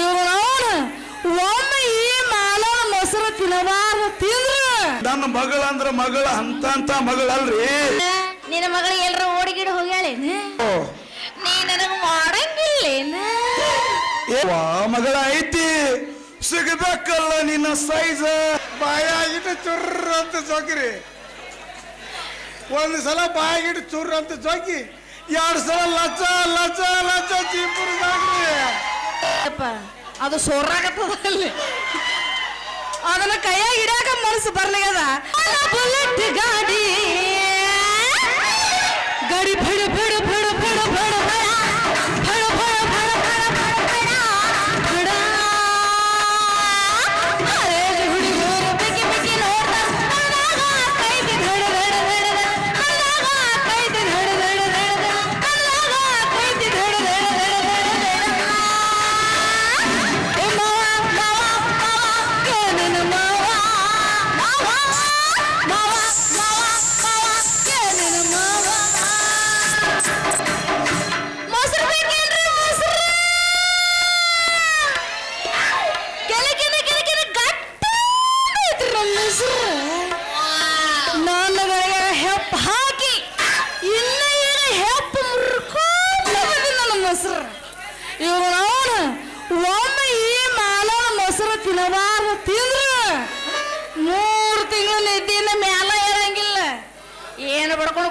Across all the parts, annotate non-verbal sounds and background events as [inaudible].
ಇವ್ರು ಅವನು ಒಮ್ಮೆ ಈ ಮಾಲನ ಮೊಸರು ತಿನ್ನಬಾರ್ದು ತಿಂದ್ರ. ನನ್ನ ಮಗಳ ಅಂದ್ರ ಮಗಳ ಅಂತ ಅಂತ ಮಗಳಲ್ರಿ. ನಿನ್ನ ಮಗಳು ಎಲ್ರ ಓಡಿಗಿಡ ಹೋಗ್ಯಾಳೇನ? ಓ, ನೀ ನನಗ ಮಾಡಂಗಿಲ್ಲೇನ? ಏವಾ ಮಗಳ ಐತಿ ಸಿಗಬೇಕಲ್ಲ ನಿನ್ನ ಸೈಜ್ ಬಾಯಾಗಿಟ್ಟು ಚುರ್ರ ಅಂತ ಜೋಕಿರಿ. ಒಂದು ಸಲ ಬಾಯಾಗಿಟ್ಟು ಚುರ್ರ ಅಂತ ಜೋಕಿ ಎರಡು ಸಲ ಲಚ್ಚ ಲಚ್ಚ ಲಚ್ಚ ಚೀಪುರ್ ಅಪ್ಪ ಅದು ಸೋರಾಗತ್ತದ ಅಲ್ಲಿ ಅದನ್ನ ಕೈಯಾಗ ಇಡಾಕ ಮನಸ್ಸು ಬರ್ಲಿಗದ. ಬುಲೆಟ್ ಗಾಡಿ. ಗಾಡಿ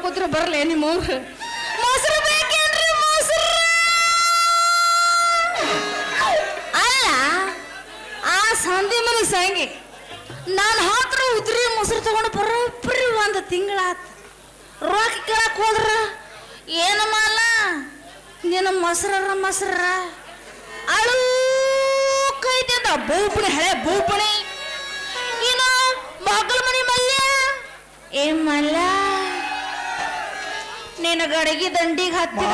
ಕೂತ್ರೆ ಬರಲೇ ನಿಮ್ಮ ಮೊಸರು ಬೇಕೇನ್ರಿ ಅಲ್ಲ, ಆ ಸಂಧಿ ಮನೆ ಸಂಗಿ, ನಾನು ಹಾತ್ರ ಉದ್ರಿ ಮೊಸರು ತಗೊಂಡು ಬರೋಬ್ಬರಿ ಒಂದು ತಿಂಗಳಾತು. ರೊಕ್ಕ ಕೇಳಕ್ ಹೋದ್ರ ಏನು ಮಾಲ? ನಿನ್ನ ಮೊಸರ ಮೊಸರ. ಅಳು ಕೈತಿದ್ದ ಬೂಪಣಿ, ಹಳೆ ಬೂಪಣಿ. ಇನ್ನು ಮಗಳ ಮನೆ ಮಲ್ಯ? ಏ ಮಲ್ಲ ನಿನ್ನ ಗಡಗಿ ದಂಡಿಗೆ ಹತ್ತಿ.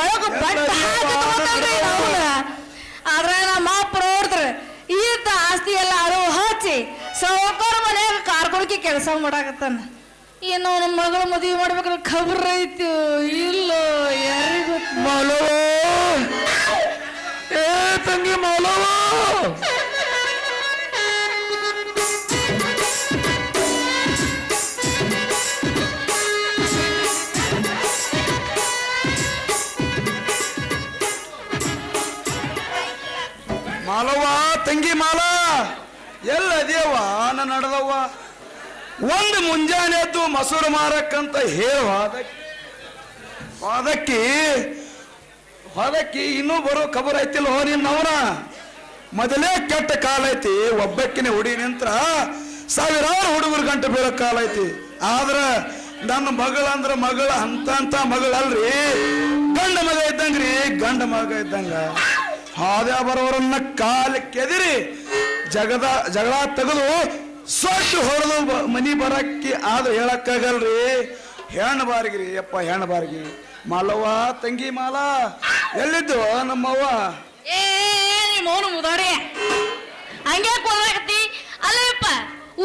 ಒಳಗ ಬಟ್ಟ. ಆದ್ರೆ ನಮ್ಮ ಅಪ್ಪ ನೋಡಿದ್ರೆ ಈತ ಆಸ್ತಿ ಎಲ್ಲ ಅರು ಹಚ್ಚಿ ಸೌಕರ್ ಮನ್ಯಾಗ ಕಾರ್ಕೊಳಕ್ಕೆ ಕೆಲಸ ಮಾಡಾಕತ್ತಾನ. ಏನೋ ನಮ್ಮ ಮಗಳು ಮದುವೆ ಮಾಡ್ಬೇಕಂದ್ರೆ ಖಬರ್ ಐತಿ. ಇಲ್ಲೋ ಯಾರಿಗೂ ಮಾಲವ ಏ ತಂಗಿ ಮಾಲವ ತಂಗಿ ಮಾಲಾ. ಎಲ್ಲ ಅದೇವ ನಾ ನಡೆದವ್ವ. ಒಂದು ಮುಂಜಾನೆ ಎದ್ದು ಮಸೂರು ಮಾರಕ್ಕಂತ ಹೇಳುವ ಅದಕ್ಕೆ. ಇನ್ನೂ ಬರೋ ಖಬರ್ ಐತಿಲ್ಲ ಹೋ ನಿನ್ನವನ. ಮೊದಲೇ ಕೆಟ್ಟ ಕಾಲ ಐತಿ, ಒಬ್ಬಕ್ಕಿನೇ ಹುಡಿ ನಿಂತ್ರ ಸಾವಿರಾರು ಹುಡುಗರು ಗಂಟೆ ಬೀಳೋ ಕಾಲ ಐತಿ. ಆದ್ರ ನನ್ನ ಮಗಳಂದ್ರ ಮಗಳ ಅಂತ ಅಂತ ಮಗಳಲ್ರಿ. ಗಂಡ ಮಗ ಇದ್ದಂಗ್ರಿ, ಗಂಡ ಮಗ ಇದ್ದಂಗ. ಹಾದ್ಯಾ ಬರೋರನ್ನ ಕಾಲಕ್ಕೆದಿರಿ ಕೆದಿರಿ ಜಗದ ಜಗಳ ತೆಗೆದು ಸೊಟ್ಟು ಹೊಡೆದು ಮನಿ ಬರಕ್ಕೆ ಆದ್ರೆ ಹೇಳಕ್ಕಾಗಲ್ರಿ. ಹೆಣ್ಣು ಬಾರಿಗಿರಿ ಅಪ್ಪ ಹೆಣ್ಣು ಬಾರಿಗಿ ಮಾಲವ್ವ ತಂಗಿ ಮಾಲ ಎಲ್ಲಿದ್ದು ನಮ್ಮವ್ವ? ಮೌನ ಮುದಾರಿ. ಹಂಗೆ ಹೋದ್ರಾಗತ್ತಿ? ಅಲ್ಲಪ್ಪ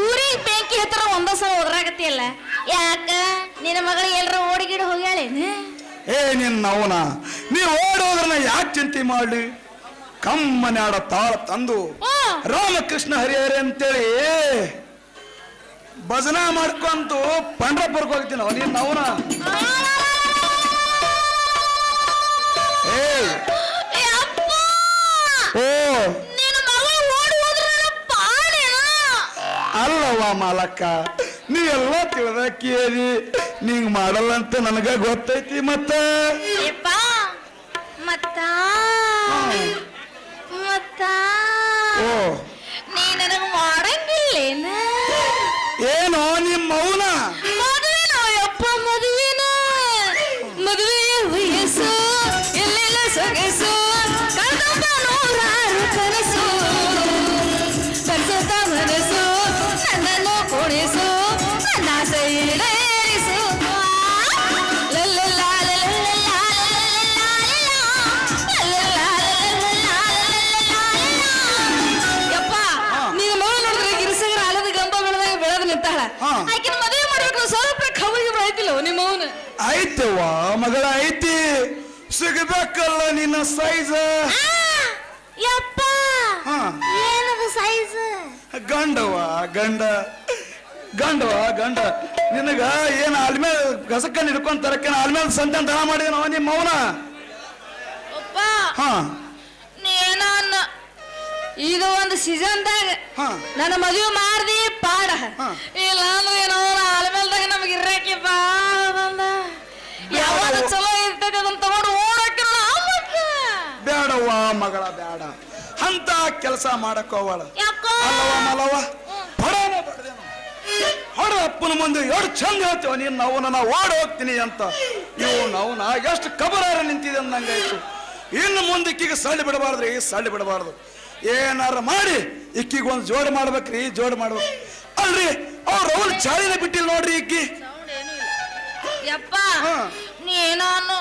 ಊರಿಗೆ ಬೆಂಕಿ ಹತ್ತಿರ ಒಂದ ಸಲ ಅಲ್ಲ? ಯಾಕ? ನಿನ್ನ ಮಗಳು ಎಲ್ರ ಓಡಿಗಿಡ ಹೋಗ್ಯಾಳೇನು? ಏ ನಿನ್ನ ಅವನ ನೀ ಓಡೋದ್ರನ್ನ ಯಾಕೆ ಚಿಂತೆ ಮಾಡ್ಲಿ? ಕಮ್ಮನೆ ಆಡ ತಾಳ ತಂದು ರಾಮಕೃಷ್ಣ ಹರಿಹರಿ ಅಂತೇಳಿ ಭಜನಾ ಮಾಡ್ಕೊಂತು ಪಂಡ್ರಪುರಕ್ಕೆ ಹೋಗ್ತೀನಿ ಅವನಿಗೆ ಅವನ ಓ. ಅಲ್ಲವ್ವ ಮಾಲಕ್ಕ ನೀ ಎಲ್ಲ ತಿಳಿದ ಕೇಳಿ. ನೀಂಗ್ ಮಾಡಲ್ಲ ಅಂತ ನನಗ ಗೊತ್ತೈತಿ ಮತ್ತ. ನೀ ನನಗೆ ಮಾಡಂಗಿಲ್ಲೇನ ಏನೋ ನಿಮ್ಮ ಮೌನ ಮಗಳ ಐತಿ ಸಿಗಬೇಕಲ್ಲ ನಿನ್ನ ಸೈಜ್ ಯಪ್ಪ ಹಾ. ಏನದು ಸೈಜ್ ಗಂಡವ ಗಂಡ ಗಂಡವ ಗಂಡ. ನಿನಗ ಏನ್ ಆಲ್ಮೇಲೆ ಗಸಕ್ಕ ಹಿಡ್ಕೊಂಡ್ ತರಕೇನ ಆಲ್ಮೇಲೆ ಸಂತೆ ದನ ಅವ ನಿಮ್ಮ ಮೌನ ಅಪ್ಪ ಹಾ. ನೀನ ಇದು ಒಂದು ಸೀಸನ್ದಾಗ ಹಾ. ನನ್ನ ಮದುವೆ ಮಾಡ್ದಿ ಪಾಡ. ಹಾ. ಇಲ್ಲ ಅಂದ್ರೆ ಏನೋ ಆಲ್ಮೇಲ್ದಾಗ ನಮಗೆ ಇರಕ್ಕೆ ಬಾ ಬಂದ. ಯಾವಾಗ ಚಲೋ ಇರ್ತೈತೆ ಅದನ್ನ ತಗೊಂಡು ಓಡಕ್ಕೆ ಬೇಡವ್ವ ಮಗಳ ಬೇಡ ಅಂತ ಕೆಲಸ ಮಾಡಕ್ ಹೋಗಲ್ಲ ಯಾಕೋ? ಅಲ್ಲವ ಮಲವ ಹೊಡನ ಬಡ್ದೇನು ಹೊಡ ಅಪ್ಪನ ಮುಂದೆ ಎಷ್ಟು ಚಂದ ಹೇಳ್ತೀವ ನೀನ್ ನಾವು ನಾ ಓಡ್ ಹೋಗ್ತೀನಿ ಅಂತ. ಇವು ನಾವು ನಾ ಎಷ್ಟು ಕಬರಾರ ನಿಂತಿದೆ ಅಂದಂಗಾಯ್ತು ಇನ್ನು ಮುಂದೆ ಇಕ್ಕಿಗೆ ಸಳ್ಳಿ ಬಿಡಬಾರ್ದ್ರಿ ಸಳ್ಳಿ ಬಿಡಬಾರ್ದು. ಏನಾರ ಮಾಡಿ ಇಕ್ಕಿಗೆ ಒಂದು ಜೋಡ್ ಮಾಡ್ಬೇಕ್ರಿ ಜೋಡ್ ಮಾಡ್ಬೇಕು. ಅಲ್ರಿ ಅವ್ರ ಅವ್ರ ಚಾಳಿನ ಬಿಟ್ಟಿಲ್ಲ ನೋಡ್ರಿ ಇಕ್ಕಿ. ಯಪ್ಪ ಹಾ. ನೀನಾನು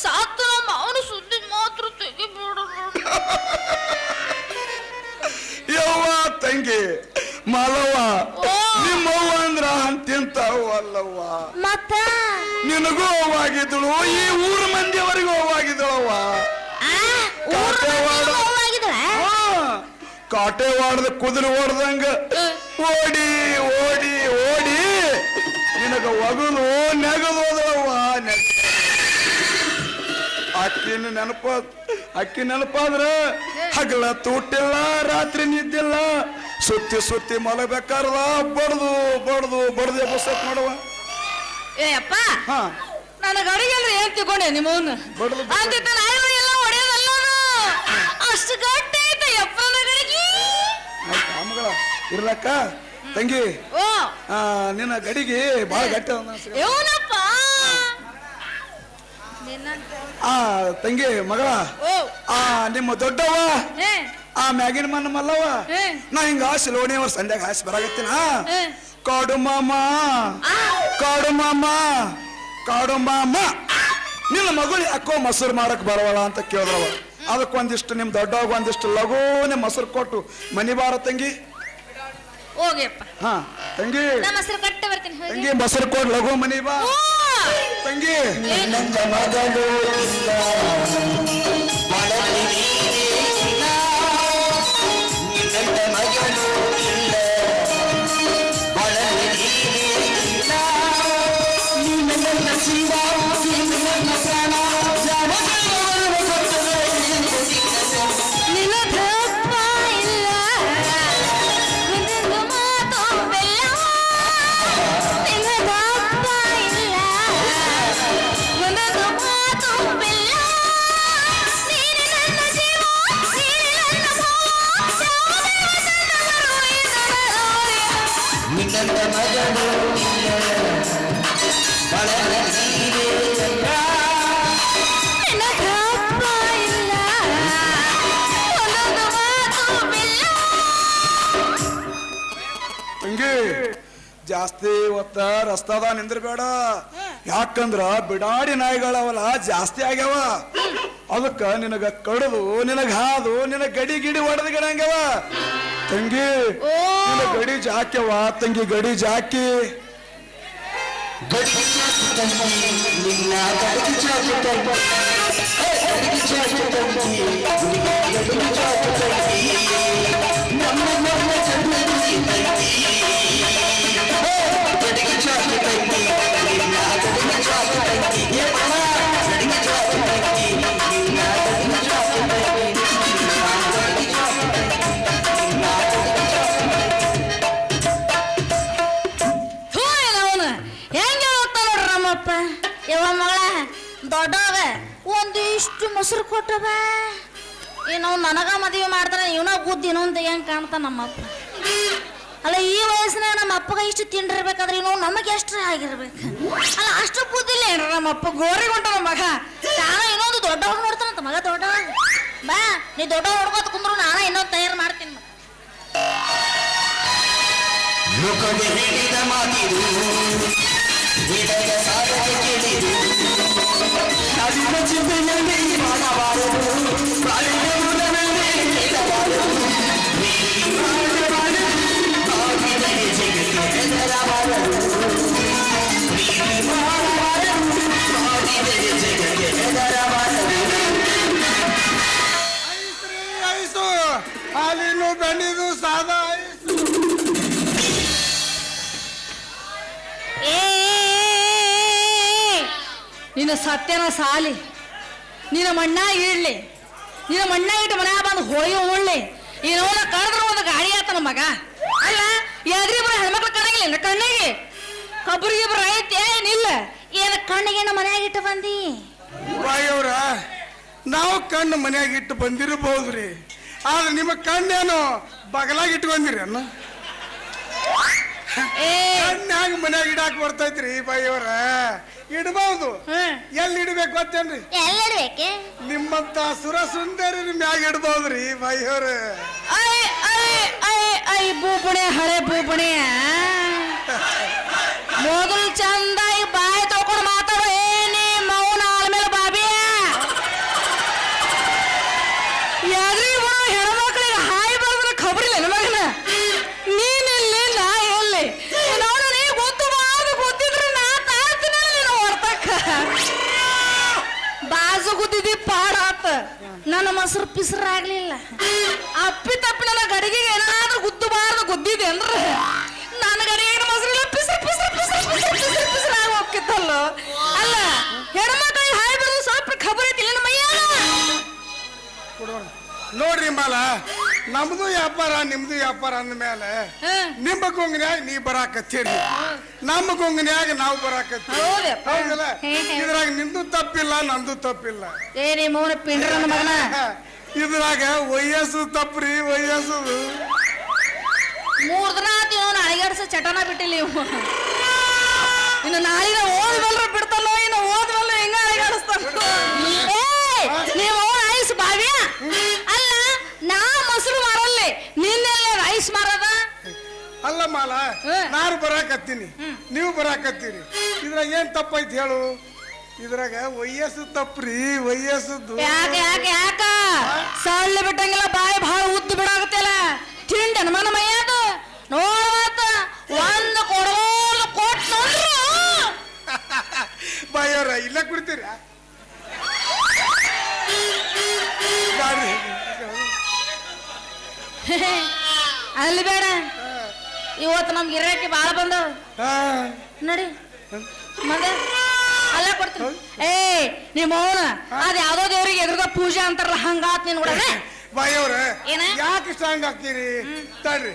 ಸಾತು ನಮ್ಮ ಅವನು ಸುದ್ದಿ ಮಾತ್ರ ತೆಗಿಬಿಡು ಯವ್ವ ತಂಗಿ ಮಾಲವ್ವ ಓ. ನಿಮ್ಮವ್ವ ಅಂದ್ರ ಅಂತಿಂತ ಅಲ್ಲವ್ವ. ಮತ್ತ? ನಿನಗೂ ಹೋವಾಗಿದ್ದಳು ಈ ಊರ ಮಂದಿಯವರೆಗೂ ಹೋವಾಗಿದ್ದಳವ್ವ ಕಾಟೇವಾಡ ಕಾಟೇವಾಡದ ಕುದುರೆ ಓಡ್ದಂಗ ಓಡಿ ಓಡಿ ಓಡಿ ನಿನಗ ಒಗಲು ನೆಗದು ಹೋದಳವ್ವ ನೆಗ ಅಕ್ಕಿನ ನೆನಪ ಅಕ್ಕಿ ನೆನಪಾದ್ರ ಹಗಲ ತೂಟಿಲ್ಲ ರಾತ್ರಿ ನಿದ್ದಿಲ್ಲ. ಸುತ್ತಿ ಸುತ್ತಿ ಮಲಬೇಕಾರ್ದ ಬಡ್ದು ಬಡ್ದು ಬಡ್ದು ಬಸಕ್ ಮಾಡುವ. ಏ ಅಪ್ಪ ಹಾ. ನನಗೆ ಅಡಿಗೆ ಅಂದ್ರೆ ಏನ್ ತಿಳ್ಕೊಂಡೆ ನಿಮ್ಮವನ್ನ ಬಡ್ದು ಎಲ್ಲ ಹೊಡೆಯೋದಲ್ಲ ಅಷ್ಟು ಗಟ್ಟಿ ಐತೆ ಇರ್ಲಕ್ಕ? ತಂಗಿ? ಓ. ಆ, ನಿನ್ನ ಗಡಿಗೆ ಬಹಳ ಗಟ್ಟಿ ಅದ ಅನ್ಸ್ಕ. ಆ ತಂಗಿ ಮಗಳ. ಆ ನಿಮ್ಮ ದೊಡ್ಡವ ಆ ಮ್ಯಾಗಿನ ಮನ್ನ ಮಲ್ಲವ ನಾ ಹಿಂಗ ಆಸಿ ಲೋಣಿ ಅವ್ರ ಸಂಧ್ಯಾಗ ಹಾಸಿ ಬರಾಗತ್ತಿನ ಕಾಡು ಮಾಮ. ಕಾಡು ಮಾಮ. ಕಾಡು ಮಾಮ. ನಿನ್ನ ಮಗಳು ಯಾಕೋ ಮೊಸರು ಮಾಡಕ್ ಬರವಲ್ಲ ಅಂತ ಕೇಳಿದ್ರವ ಅದಕ್ಕೊಂದಿಷ್ಟು ನಿಮ್ ದೊಡ್ಡವಾಗ ಒಂದಿಷ್ಟು ಲಘೂನೆ ಮೊಸರು ಕೊಟ್ಟು ಮನಿ ಬಾರ ತಂಗಿ. ಹೋಗಿ ಹಾ ತಂಗಿ. ತಂಗಿ ಮೊಸರು ಕೊಟ್ಟು ಲಘು ಮನಿ ಬಾ. ತಂಗಿ. ಮಗಳು ನಿನಗಪ್ಪ ಜಾಸ್ತಿ ಇವತ್ತ ರಸ್ತಾದ ನಿಂದ್ರಬೇಡ. ಯಾಕಂದ್ರ ಬಿಡಾಡಿ ನಾಯಿಗಳವಲ್ಲ ಜಾಸ್ತಿ ಆಗ್ಯಾವ. ಅದಕ್ಕ ನಿನಗ ಕಡದು ನಿನಗ ಹಾದು ನಿನ ಗಡಿ ಗಿಡಿ ಹೊಡೆದ ಗಿಡಂಗ್ಯವ. ತಂಗಿ. ನಿನ ಗಡಿ ಜಾಕ್ಯವ ತಂಗಿ ಗಡಿ ಜಾಕಿ. ದೊಡ್ಡವ ಒಂದಿಷ್ಟು ಮೊಸರು ಕೊಟ್ಟವ ಏನು ನನಗ ಮದುವೆ ಮಾಡ್ತಾನೆ ಇವನ ಬುದ್ಧಿ ಇನ್ನೊಂದು ಹೆಂಗ್ ಕಾಣ್ತಾನ ನಮ್ಮಪ್ಪ ಅಲ್ಲ, ಈ ವಯಸ್ಸಿನಾಗ ನಮ್ಮ ಅಪ್ಪಗ ಇಷ್ಟು ತಿಂಡಿರ್ಬೇಕಾದ್ರೆ ಇನ್ನು ನಮಗೆ ಎಷ್ಟು ಆಗಿರ್ಬೇಕು? ಅಲ್ಲ, ಅಷ್ಟು ಬುದ್ಧಿಲ್ಲ ಏನ್ರ ನಮ್ಮ ಅಪ್ಪ ಗೋರಿ ನಮ್ಮ ಮಗ? ನಾನು ಇನ್ನೊಂದು ದೊಡ್ಡವಾಗ ನೋಡ್ತಾನಂತ ಮಗ ದೊಡ್ಡವ ಬಾ, ನೀ ದೊಡ್ಡ ನೋಡ್ಕೋತ ಕುಂದ್ರು ನಾನು ಇನ್ನೊಂದು ತಯಾರು ಮಾಡ್ತೀನಿ. ಲೋಕವೇ ಹೇಳಿದ ಮಾತಿದು ನಿನ್ನ ಸತ್ಯನ ಸಾಲಿ. ನಿನ್ನ ಮಣ್ಣ ಇಡ್ಲಿ ನಿನ್ನ ಮಣ್ಣ ಇಟ್ಟು ಮನೆ ಬಂದು ಹೋಳಿ ಉಳ್ಳಿ ಈ ನೋಡ ಕಳೆದ್ರ ಒಂದು ಗಾಡಿ ಆತನ ಮಗ. ಅಲ್ಲ ಎದ್ರಿ ಬರ ಹೆಣ್ಮಕ್ಳು ಕಣಗಿಲ್ಲ ಕಣ್ಣಿಗೆ? ಕಬ್ರಿಗೆ ಬರ ಐತಿ ಏನಿಲ್ಲ ಏನ ಕಣ್ಣಿಗೆ ನಮ್ಮ ಮನ್ಯಾಗ ಇಟ್ಟು ಬಂದಿ? ಬಾಯಿಯವ್ರ ನಾವು ಕಣ್ಣು ಮನ್ಯಾಗ ಇಟ್ಟು ಬಂದಿರಬಹುದ್ರಿ. ಆದ್ರೆ ನಿಮ್ಮ ಕಣ್ಣೇನು ಬಗಲಾಗಿ ಇಟ್ಕೊಂಡಿರಿ ಅನ್ನ? ಕಣ್ಣಾಗ ಮನ್ಯಾಗ ಇಡಾಕ್ ಬರ್ತೈತ್ರಿ ಬಾಯಿಯವ್ರ ಇಡಬಹುದು. ಎಲ್ಲಿ ಇಡಬೇಕು ಗೊತ್ತೇನ್ರಿ? ನಿಮ್ಮಂತ ಸುರ ಸುಂದರಿ ಮ್ಯಾಗ ಇಡಬಹುದ್ರಿ ಬಾಯಿಯವ್ರ ಐ ಐ ಐ ಐ ಬೂಪಣೆ ಹಳೆ ಬೂಪಣೆ ಮೊದಲು ಚಂದ ಈ ಬಾಯಿ ತಗೊಂಡು ಮಾತಾಡ. ಏನಿ ಮೌನ ಆಳ್ಮೇಲೆ ಬಾಬಿಯ ಯಾದ್ರಿ ನನ್ನ ಮೊಸರು ಪಿಸರಾಗ್ಲಿಲ್ಲ. ಅಪ್ಪಿ ತಪ್ಪಿ ನನ್ನ ಗಡಿಗೆಗೆ ಏನಾದ್ರೂ ಗುದ್ದಬಾರ್ದು ಗುದ್ದಿದೆ ಅಂದ್ರೆ ನನ್ನ ಗಡಿಗೆ ಮೊಸರು ಪಿಸರ್ ಪಿಸರ್ ಪಿಸರ್ ಪಿಸರ್ ಪಿಸರ್ ಪಿಸರ್ ಆಗಿ ಹೋಗ್ತಿತ್ತಲ್ಲ. ಅಲ್ಲ ಹೆಣ್ಮಕ್ಳಿಗೆ ಹಾಯ್ ಬರೋದು ಸ್ವಲ್ಪ ಖಬರ್ ಐತಿ ಮೈಯಾಗ? ನೋಡ್ರಿ ಮಾಲ ನಮ್ದು ವ್ಯಾಪಾರ ನಿಮ್ದು ವ್ಯಾಪಾರ ಅಂದ್ಮೇಲೆ ಹ್ಮ್. ನಿಮ್ಮ ಗೊಂಗನ್ಯಾಗ ನೀ ಬರಾಕತ್ತೀರಿ ನಮ್ಮ ಗೊಂಗನ್ಯಾಗ ನಾವು ಬರಾಕತ್ತೀವಿ ಹೌದಪ್ಪ. ಹೌದಲ್ಲ? ಹೇ, ಹೇ. ಇದ್ರಾಗ ನಿಮ್ದು ತಪ್ಪಿಲ್ಲ ನಂದು ತಪ್ಪಿಲ್ಲ. ಏ ನೀ ಮೂನ ಪಿಂಡ್ರ ನನ್ನ ಮಗನ. [laughs] ಇದ್ರಾಗ ವಯಸ್ಸು ತಪ್ಪ್ರಿ ವಯಸ್ಸು ಮೂರ್ ದಿನ ಆತಿ ಅಳಗಡಿಸ ಅಳಿಗಾಡ್ಸ ಚಟನ ಬಿಟ್ಟಿಲ್ಲ ಇವು ಇನ್ನು ನಾಳಿನ ಓದ್ವಲ್ರ ಬಿಡ್ತಲ್ಲೋ ಇನ್ನು ಓದ್ಬಲ್ಲ ಹೆಂಗ ಅಳಿಗಾಡಿಸ್ತಾನ. ನೀವು ಅವನ ಐಸ್ ಬಾವ್ಯ ಅಲ್ಲ ನಾ ಮೊಸರು ಮಾರಲ್ಲೇ ಮಾರದ? ಅಲ್ಲ ಮಾಲ. ನಾನು ಬರಾಕತ್ತೀನಿ. ನೀವು ಬರಾಕತ್ತೀರಿ. ಇದ್ರಾಗ ಏನ್ ತಪ್ಪೈತಿ ಹೇಳು? ಇದ್ರಾಗ ವಯಸ್ಸು ತಪ್ಪ್ರಿ ವಯಸ್ಸದ್ದು. ಯಾಕ ಯಾಕ ಯಾಕ? ಸಳ್ಳ ಬಿಟ್ಟಂಗಿಲ್ಲ ಬಾಯಿ ಭಾಳ ಉದ್ದು ಬಿಡಾಗತ್ತಲ್ಲ ತಿಂಡನ ಮನ ಮೈಯಾದ ನೋಡ್ವಾತ ಒಂದು ಕೊಡೋದು ಕೊಟ್ಟು ನೋಡ್ರು. [laughs] ಬಾಯವ್ರ ಇಲ್ಲ ಕುಡ್ತೀರ? ಅಲ್ಲಿ ಬೇಡ. ಇವತ್ತು ನಮ್ಗೆ ಇರಕ್ಕೆ ಭಾಳ ಬಂದವ. ನೋಡಿ. ಮತ್ತೆ ಅಲ್ಲ ಕೊಡ್ತೀನಿ. ಏ ನಿಮ್ಮ ಅವನ ಅದ ಯಾವ್ದೋ ದೇವ್ರಿಗೆ ಎದುರ್ಗ ಪೂಜೆ ಅಂತಾರಲ್ಲ ಹಂಗಾತ್ ನೀನ್ ಕೂಡ. ಬಾಯವ್ರೆ ಏನ? ಯಾಕೆ ಸ್ಟ್ರಾಂಗ್ ಆಗ್ತೀರಿ ತಡ್ರಿ.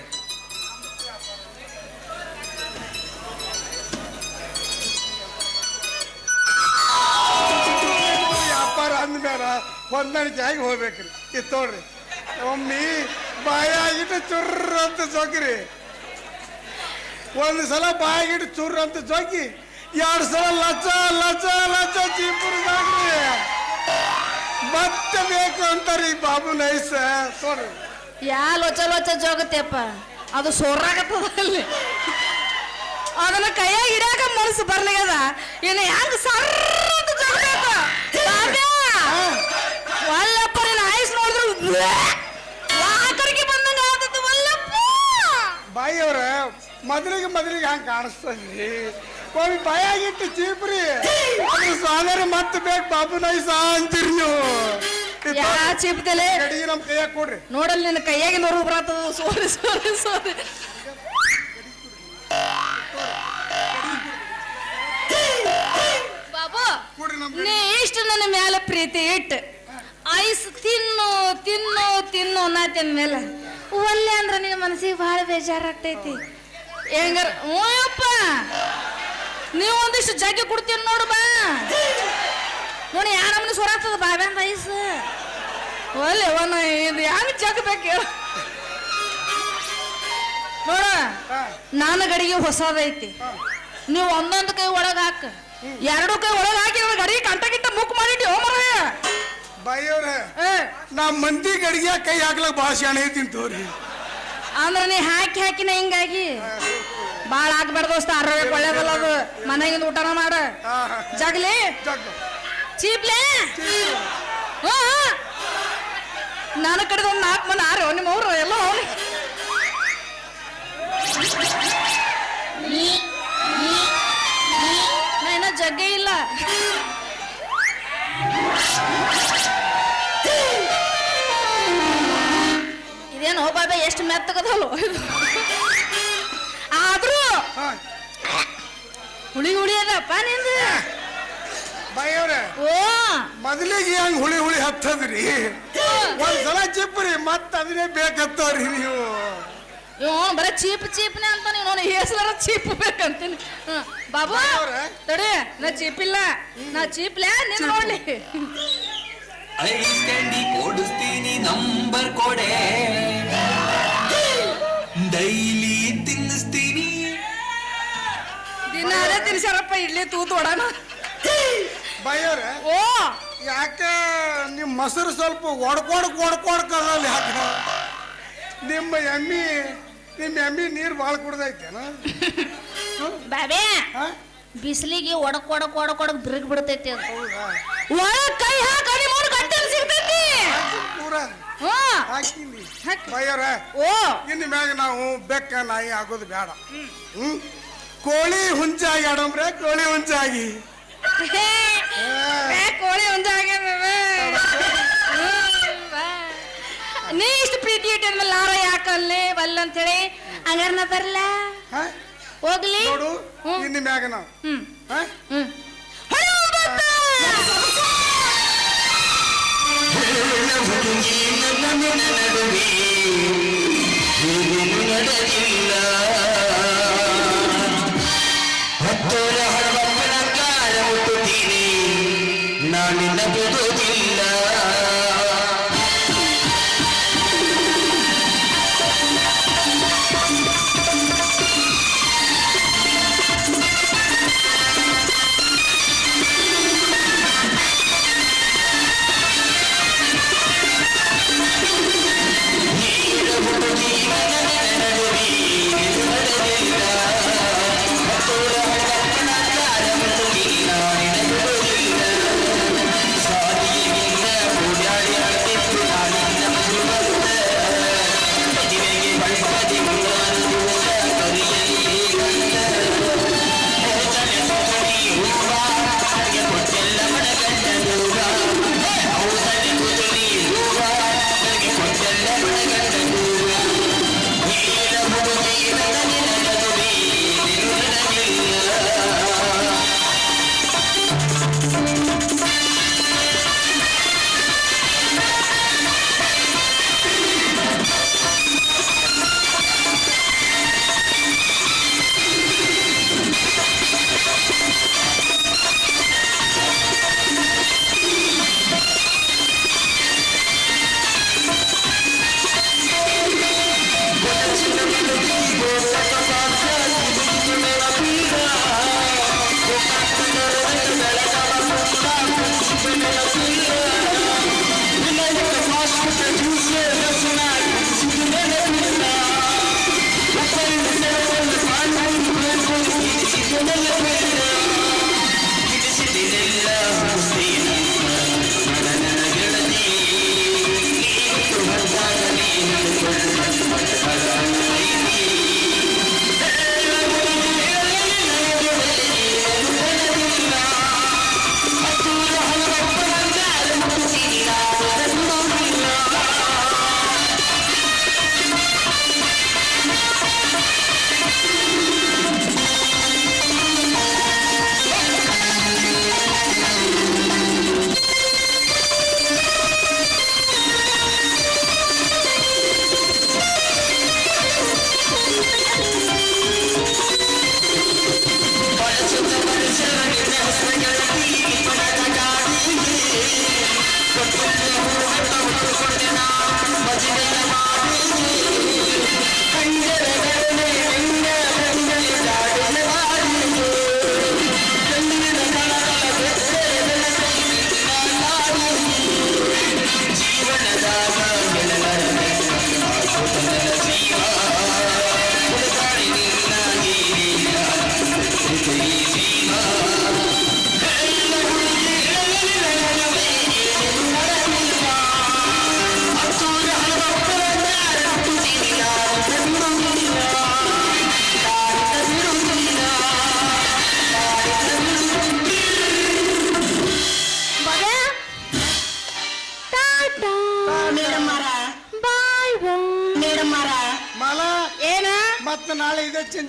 ವ್ಯಾಪಾರ ಅಂದ್ಮೇಲೆ ಹೊಂದಾಣಿಕೆ ಆಗಿ ಹೋಗ್ಬೇಕ್ರಿ. ಇದು ತೋಡ್ರಿ. ಒಮ್ಮಿ ಬಾಯಾಗಿಟ್ಟು ಚುರ್ರ ಅಂತ ಜೋಕಿರಿ. ಒಂದು ಸಲ ಬಾಯಾಗಿಟ್ಟು ಚುರ್ರ ಅಂತ ಜೋಕಿ ಎರಡು ಸಲ ಲಚ್ಚ ಲಚ್ಚ ಲಚ್ಚ ಚೀಪುರ್ದಾಗ್ರಿ ಮತ್ತೆ ಬೇಕು ಅಂತಾರಿ ಬಾಬು ನೈಸ್ ಸೋರಿ. ಯಾ ಲೊಚ ಲೊಚ ಜೋಗತ್ತೆಪ್ಪ ಅದು ಸೋರಾಗತ್ತದ ಅಲ್ಲಿ. ಅದನ್ನ ಕೈಯಾಗ ಹಿಡ್ಯಾಕ ಮನಸ್ಸು ಬರ್ಲಿಗದ. ಇನ್ನು ಹೆಂಗ್ ಸರ್ರತ್ ಜೋಗಬೇಕು ವಲ್ಲಪ್ಪ ನಿನ್ನ ಆಯ್ಸ್ ನೋಡಿದ್ರು ಬಾಯಿಯವ್ರ ಮೊದಲಿಗೆ ಮೊದಲಿಗೆ ಹಂಗೆ ಕಾಣಿಸ್ತದ್ರಿ? ಒಮ್ಮೆ ಬಾಯಾಗಿಟ್ಟು ಚೀಪ್ರಿ ಅದ್ರ ಸಾಲರಿ ಮತ್ತೆ ಬೇಕು ಬಾಬು ಸಾ ಅಂತೀರಿ ನೀವು. ಯಾ ಚಿಪ್ತಲೆ ಕಡೆಗೆ ನಮ್ಮ ಕೈಯಾಗ ಕೊಡ್ರಿ. ನೋಡಲ್ ನಿನ್ನ ಕೈಯಾಗಿ ನೋರು ಬರತ್ತದ ಸೋರಿ ಸೋರಿ ಸೋರಿ. ಬಾಬು ಕೊಡ್ರಿ ನಮ್ಮ ನೀ ಇಷ್ಟು ನನ್ನ ಮೇಲೆ ಪ್ರೀತಿ ಇಟ್ಟು ಐಸ್ ತಿನ್ನು ತಿನ್ನು ತಿನ್ನು ಅನ್ನತಿನ ಮೇಲೆ ಒಲ್ಲೆ ಅಂದ್ರೆ ನಿನ್ನ ಮನಸ್ಸಿಗೆ ಭಾಳ ಬೇಜಾರಾಗ್ತೈತಿ. ಹೆಂಗಾರ ಹ್ಞೂಯಪ್ಪ ನೀವು ಒಂದಿಷ್ಟು ಜಗ್ಗಿ ಕೊಡ್ತೀನಿ ನೋಡು ಬಾ. ನೋಡಿ ಯಾ ನಮ್ಗೆ ಸೊರಾಗ್ತದ ಬಾಬ್ಯಾಂದ ಐಸ್. ಒಲ್ಲೆ ಒನ್ ಇದು ಹೆಂಗ್ ಜಗ್ಬೇಕು ಬೇಕು ನೋಡ ನನ್ನ ನಾನು ಗಡಿಗೆ ಹೊಸದೈತಿ. ನೀವು ಒಂದೊಂದು ಕೈ ಒಳಗೆ ಹಾಕ. ಎರಡು ಕೈ ಒಳಗೆ ಹಾಕಿ ಗಡಿಗೆ ಕಂಟ ಗಿಂಟ ಮುಕ್ ಮಾಡಿಟ್ಟು ಮರಯ್ಯ ಬಾಯಿಯವ್ರ ನಾ ಮಂದಿ ಗಡಿಗೆ ಕೈ ಹಾಕ್ಲಕ್ ಭಾಳ ಶಾಣೆ ಐತೀನಿ ತೋರಿ. ಅಂದ್ರೆ ನೀ ಹಾಕಿ ಹಾಕಿನ ಹಿಂಗಾಗಿ. ಭಾಳ ಹಾಕ್ಬೇಡ ದೋಸ್ತ ಆರೋಗ್ಯಕ್ಕೆ ಒಳ್ಳೇದಲ್ಲ ಅದು. ಮನೆಗಿಂದ ಊಟನ ಮಾಡ. ಜಗ್ಲಿ. ಚೀಪ್ಲೆ. ನನ್ನ ಕಡೆದ ಒಂದು ನಾಲ್ಕು ಮಂದಿ ಆರು ನಿಮ್ಮ ಅವ್ರು ಎಲ್ಲ ಅವ್ರಿ ನಾ ಇನ್ನ ಜಗ್ಗೇ ಇಲ್ಲ. ಇದೇನು ಎಷ್ಟು ಮೆತ್ತಗದಲ್ಲ ಆದ್ರೂ. ಹುಳಿ ಹುಳಿ ಅದಪ್ಪ ನಿಂದು? ಬಾಯವ್ರೆ ಓ. ಮೊದಲಿಗೆ ಹಂಗ ಹುಳಿ ಹುಳಿ ಹತ್ತದ್ರಿ. ಒಂದ್ಸಲ ಚಿಪ್ರಿ ಮತ್ತ ಅದನ್ನೇ ಬೇಕತ್ತವ್ರಿ ನೀವು. ಬರೀ ಚೀಪ್ ಚೀಪ್ನೆ ಅಂತ ನೀವು ಹೆಸರ ಚೀಪ್ ಬೇಕಂತೀನಿ. ಬಾಬು? ತಡಿ ನಾ ಚೀಪ್ ಇಲ್ಲ. ನಾ ಚೀಪ್ಲೆ ನಿನ್ ನೋಡ್ಲಿ. ಐಸ್ ಕ್ಯಾಂಡಿ ಕೊಡಿಸ್ತೀನಿ ನಂಬರ್ ಕೊಡೆ. ಡೈಲಿ ತಿನ್ನಿಸ್ತೀನಿ. ದಿನ ಅದೇ ತಿನ್ಸಾರಪ್ಪ ಇಡ್ಲಿ ತೂತು ಒಡನ ಬಾಯವ್ರೆ ಓ! ಯಾಕೆ ನಿಮ್ಮ ಮೊಸರು ಸ್ವಲ್ಪ ಒಡ್ಕೊಡಕ್ ಒಡ್ಕೊಡ್ಕಲ್ಲ ಯಾಕ ನಿಮ್ಮ ಎಮ್ಮಿ ನಿಮ್ಮ ಎಮ್ಮಿ ನೀರು ಭಾಳ ಕುಡ್ದೈತೇನ? ಬಾಬೆ ಹಾ? ಬಿಸಿಲಿಗೆ ಒಡಕ್ ಒಡಕ್ ಒಡಕ್ ಒಡಕ್ ಬಿರುಗ್ ಬಿಡ್ತೈತಿ ಅದು ಹೌದಾ? ಒಳಗ್ ಕೈ ಹಾಕಿ ಮೂರು ಗಂಟೆ ಸಿಗ್ತೈತಿ. ಪೂರ ಹ್ಞೂ ಹಾಕಿನಿ. ಹಾಕಿ. ಬಾಯವ್ರೆ ಓ. ಇನ್ನು ಮ್ಯಾಗ ನಾವು ಬೆಕ್ಕ ನಾಯಿ ಆಗೋದು ಬೇಡ. ಹ್ಮ್. ಕೋಳಿ ಹುಂಚಾಗಿ ಆಡಂಬ್ರೆ ಕೋಳಿ ಹುಂಚಾಗಿ. ಏ, ಕೋಳಿ ಒಂದು ಆಗ್ಯಾವ ನೀ ಇಷ್ಟು ಪ್ರೀತಿ ಇಟ್ಟಿದ್ಮೇಲೆ ನಾರ ಯಾಕಲ್ಲಿ ಬಲ್ಲ ಅಂತೇಳಿ? ಹಂಗಾರ ನಾ ಬರಲ್ಲ ಹಾ? ಹೋಗ್ಲಿ? ನೋಡು ಹ್ಮ್. ಇನ್ನು ಮ್ಯಾಗ ನಾವು. ಹ್ಮ್. ಹಾ? ಹ್ಮ್. ನನ್ನ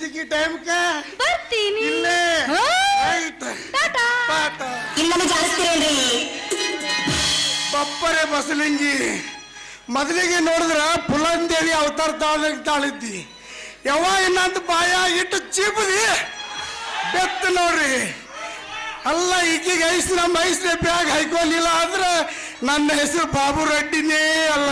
ಚಂದಿಕಿ ಟೈಮ್ಕ ಬರ್ತೀನಿ. ಇಲ್ಲೇ? Right tata. ಬಪ್ಪರೆ ಬಸಲಿಂಗಿ. ಮೊದಲಿಗೆ ನೋಡಿದ್ರ ಪುಲಂದೇವಿ ಅವತಾರ ತಾಳ ತಾಳಿದ್ದಿ ಯಾವ ಇನ್ನೊಂದು ಬಾಯ ಇಟ್ಟು ಚೀಪದಿ. ಬೆತ್ತ ನೋಡ್ರಿ. ಅಲ್ಲ ಈಗೀಗ ಐಸ್ ನಮ್ಮ ಐಸ್ ಬ್ಯಾಗ್ ಹಾಕೊಲಿಲ್ಲ ಆದ್ರೆ ನನ್ನ ಹೆಸರು ಬಾಬು ರೆಡ್ಡಿನೇ ಅಲ್ಲ.